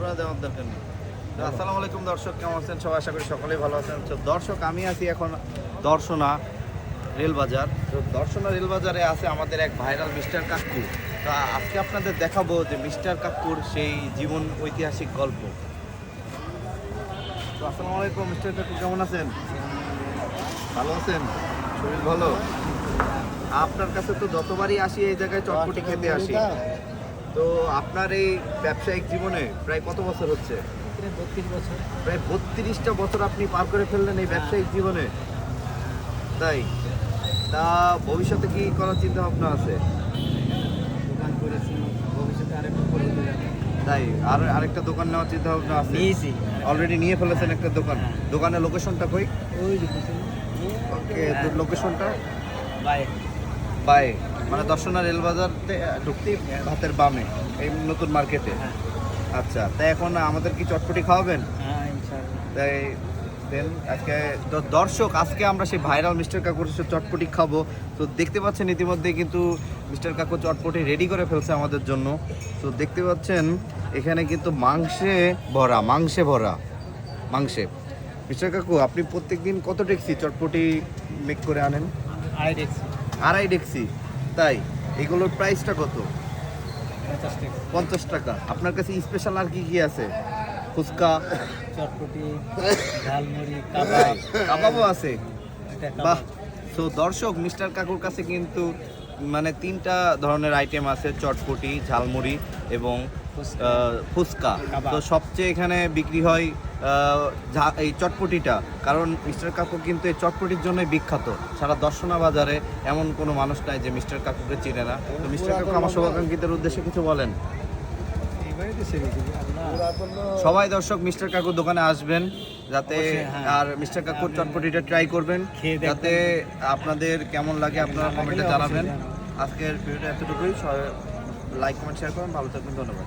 পুরো দেওয়ার দরকার নেই। আসসালামু আলাইকুম দর্শক, কেমন আছেন? সবাই আশা করি সকলেই ভালো আছেন। তো দর্শক, আমি আছি এখন দর্শনা রেলবাজার। তো দর্শনা রেলবাজারে আছে আমাদের এক ভাইরাল মিস্টার কাক্কু তো আজকে আপনাদের দেখাবো যে মিস্টার কাক্কুর সেই জীবন ঐতিহাসিক গল্প। তো আসসালামু আলাইকুম, মিস্টার কাকু, কেমন আছেন? ভালো আছেন? শরীর ভালো? আপনার কাছে তো যতবারই আসি এই জায়গায় চটপটি খেতে আসি। তো আপনার এই ব্যবসায়িক জীবনে প্রায় কত বছর হচ্ছে? বত্রিশ বছর। প্রায় বত্রিশটা বছর আপনি পার করে ফেললেন এই ব্যবসায়িক জীবনে। তাই? তা ভবিষ্যতে কি করার চিন্তা ভাবনা আছে? দোকান করেছি ভবিষ্যতে আরেকটু করে তাই? আর আরেকটা দোকান নেওয়ার চিন্তা ভাবনা আছে? নিয়েছি। অলরেডি নিয়ে ফেলেছেন একটা দোকান। দোকানের লোকেশনটা কই? ওই ওকে লোকেশনটা বাইরে বাই। মানে দর্শনা রেলবাজারতে ঢুকতেই ভাতের বামে এই নতুন মার্কেটে। হ্যাঁ। আচ্ছা তাই এখন আমাদের কি চটপটি খাওয়াবেন? হ্যাঁ তাই দেন আজকে দর্শক আজকে আমরা সেই ভাইরাল মিস্টার কাকুর চটপটি খাব। তো দেখতে পাচ্ছেন ইতিমধ্যে কিন্তু মিস্টার কাকু চটপটি রেডি করে ফেলছে আমাদের জন্য। তো দেখতে পাচ্ছেন এখানে কিন্তু মাংসে ভরা মাংসে ভরা মাংসে। মিস্টার কাকু আপনি প্রত্যেকদিন কত ট্যাক্সি চটপটি মেক করে আনেন? আড়াই দেখছি আড়াই ডেক্সি। তাই এগুলোর প্রাইসটা কত? পঞ্চাশ টাকা। আপনার কাছে স্পেশাল আর কি কি আছে? ফুচকা? চটপটি ঝালমুড়ি কাবাব। কাবাবও আছে? বাহ! তো দর্শক মিস্টার কাকুর কাছে কিন্তু মানে তিনটা ধরনের আইটেম আছে চটপটি ঝালমুড়ি এবং ফুচকা। তো সবচেয়ে এখানে বিক্রি হয় এই চটপটিটা। কারণ মিস্টার কাকু কিন্তু এই চটপটির জন্যই বিখ্যাত। সারা দর্শনা বাজারে এমন কোনো মানুষ নাই যে মিস্টার কাকুকে চিনে না। তো মিস্টার কাকু আমার শুভাকাঙ্ক্ষীদের উদ্দেশ্যে কিছু বলেন? সবাই দর্শক মিস্টার কাকুর দোকানে আসবেন যাতে হ্যাঁ। আর মিস্টার কাকুর চটপটিটা ট্রাই করবেন যাতে আপনাদের কেমন লাগে আপনারা লাগলে কমেন্টে জানাবেন। জানাবেন। আজকের ভিডিওটা এতটুকুই। লাইক কমেন্ট শেয়ার করুন। ভালো থাকবেন ধন্যবাদ।